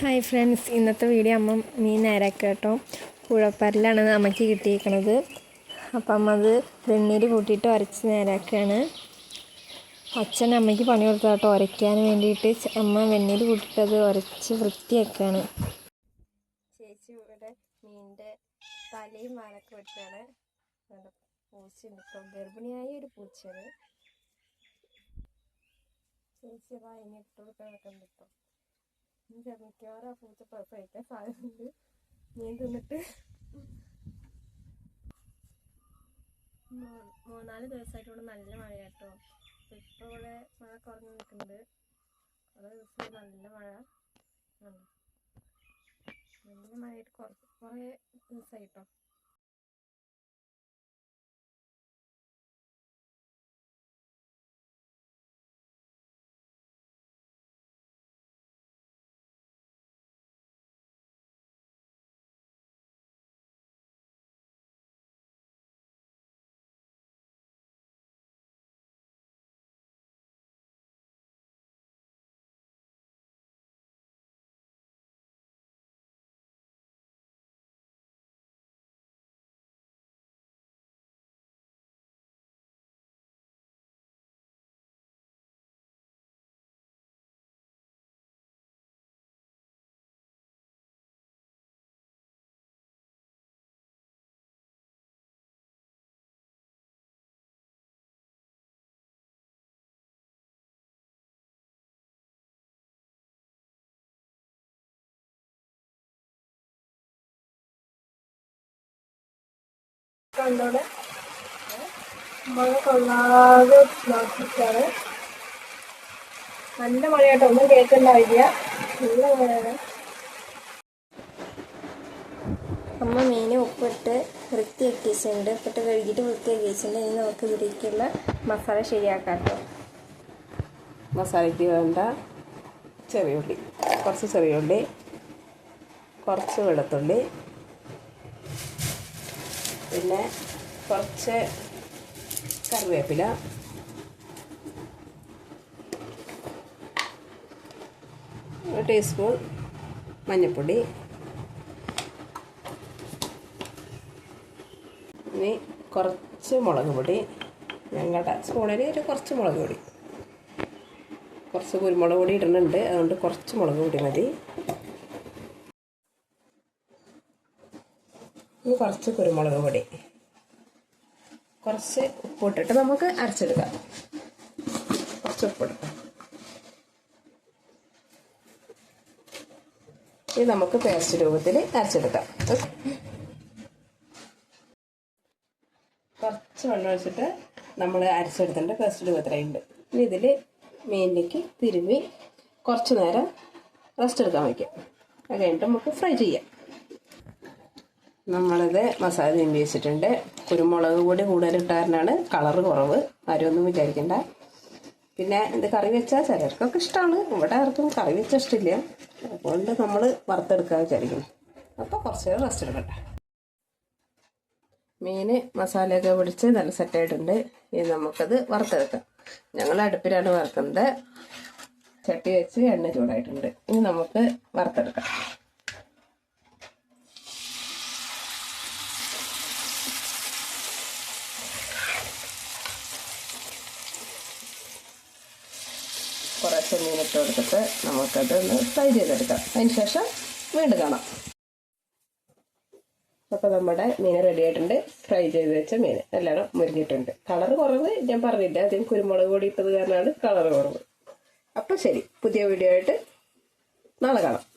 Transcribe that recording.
Hi friends ഇന്നത്തെ video അമ്മ മീൻ നേരാക്കുക കേട്ടോ. പുഴപ്പരലാണ് അമ്മയ്ക്ക് കിട്ടിയിരിക്കണത് അപ്പം അമ്മ അത് വെണ്ണീര് കൂട്ടിയിട്ട് ഉരച്ച് നേരാക്കുകയാണ് അച്ഛൻ അമ്മയ്ക്ക് പണി കൊടുത്ത കേട്ടോ ഉരയ്ക്കാൻ വേണ്ടിയിട്ട്. അമ്മ വെണ്ണീര് കൂട്ടിയിട്ട് അത് ഉരച്ച് വൃത്തിയാക്കുകയാണ് ചേച്ചി ഇവിടെ മീനിന്റെ തലയും വാലൊക്കെ വെട്ടാണ്. പൂച്ചയുണ്ട് ഇപ്പം ഗർഭിണിയായ ഒരു പൂച്ചയാണ്. ചേച്ചി അതാ അതിനെ ഇട്ട് കേട്ടോ. എനിക്ക് മിക്കവാറും ആ പൂച്ച പ്രസവിക്കാൻ സാധ്യതയുണ്ട്. മീൻ തിന്നിട്ട് മൂന്നാൽ ദിവസമായിട്ട് ഇവിടെ നല്ല മഴ കേട്ടോ. ഇപ്പൊ ഇവിടെ മഴ കുറഞ്ഞു നിൽക്കുന്നുണ്ട്. കുറേ ദിവസം നല്ല മഴ. നല്ല മഴയായിട്ട് കുറേ ദിവസമായിട്ടോ കണ്ടോടെ മഴ കൊള്ളാതെ നോക്കിയിട്ടാണ് നല്ല മഴയാട്ടോ ഒന്നും കേൾക്കണ്ടാവില്ല നല്ല മഴയാണ്. അമ്മ മീൻ ഉപ്പിട്ട് വൃത്തിയാക്കി വെച്ചിട്ടുണ്ട് ഉപ്പിട്ട് കഴുകിയിട്ട് വൃത്തിയാക്കി വെച്ചിട്ടുണ്ട് ഇനി നമുക്ക് ഇതിലേക്കുള്ള മസാല ശരിയാക്കാം കേട്ടോ മസാലയ്ക്ക് വേണ്ട ചെറിയ ഉള്ളി കുറച്ച് ചെറിയ ഉള്ളി കുറച്ച് വെളുത്തുള്ളി പിന്നെ കുറച്ച് കറിവേപ്പില. ഒരു ടീസ്പൂൺ മഞ്ഞൾപ്പൊടി ഇനി കുറച്ച് മുളക് പൊടി. ഞങ്ങളുടെ സ്പൂണിൽ ഒരു കുറച്ച് മുളക് പൊടി. കുറച്ച് കുരുമുളക് പൊടി ഇടുന്നുണ്ട്. അതുകൊണ്ട് കുറച്ച് മുളക് പൊടി മതി. ഇനി കുറച്ച് കുരുമുളക് പൊടി. കുറച്ച് ഉപ്പിട്ടിട്ട് നമുക്ക് അരച്ചെടുക്കാം. കുറച്ച് ഉപ്പിടുക്കാം ഇത് നമുക്ക് പേസ്റ്റ് രൂപത്തിൽ അരച്ചെടുക്കാം. കുറച്ച് വെള്ളം ഒഴിച്ചിട്ട് നമ്മൾ അരച്ചെടുത്തിട്ട് പേസ്റ്റ് രൂപത്തിലുണ്ട് ഇനി ഇതിൽ മീനിലേക്ക് തിരുമ്മി കുറച്ച് നേരം റെസ്റ്റ് എടുക്കാൻ വയ്ക്കാം. അത് കഴിഞ്ഞിട്ട് നമുക്ക് ഫ്രൈ ചെയ്യാം. നമ്മളിത് മസാല തിരുമ്പി വെച്ചിട്ടുണ്ട്. കുരുമുളക് കൂടി കൂടുതലിട്ടാരനാണ് കളറ് കുറവ്. ആരും ഒന്നും വിചാരിക്കണ്ട. പിന്നെ ഇത് കറി വെച്ചാൽ ചിലർക്കൊക്കെ ഇഷ്ടമാണ് ഇവിടെ ആർക്കും കറി വെച്ചാൽ ഇഷ്ടമില്ല അതുകൊണ്ട് നമ്മൾ വറുത്തെടുക്കാൻ വിചാരിക്കുന്നു. അപ്പോൾ കുറച്ച് നേരം റെസ്റ്റ് എടുക്കട്ടെ. മീൻ മസാലയൊക്കെ പിടിച്ച് നല്ല സെറ്റായിട്ടുണ്ട് ഇനി നമുക്കത് വറുത്തെടുക്കാം. ഞങ്ങൾ അടുപ്പിലാണ് വറുക്കുന്നത്. ചട്ടി വെച്ച് എണ്ണ ചൂടായിട്ടുണ്ട്. ഇനി നമുക്ക് വറുത്തെടുക്കാം. കുറച്ച് മീനിട്ട് കൊടുത്തിട്ട് നമുക്കത് ഒന്ന് ഫ്രൈ ചെയ്തെടുക്കാം. അതിന് ശേഷം വീണ്ടും കാണാം. അപ്പോൾ നമ്മുടെ മീൻ റെഡി ആയിട്ടുണ്ട്. ഫ്രൈ ചെയ്ത് വെച്ച മീൻ. നല്ലോണം മുരിഞ്ഞിട്ടുണ്ട്. കളർ കുറവ് ഞാൻ പറഞ്ഞില്ല. അധികം കുരുമുളക് പൊടി ഇട്ടത് കാരണമാണ് കളർ കുറവ്. അപ്പോൾ ശരി. പുതിയ വീഡിയോ ആയിട്ട് നാളെ കാണാം.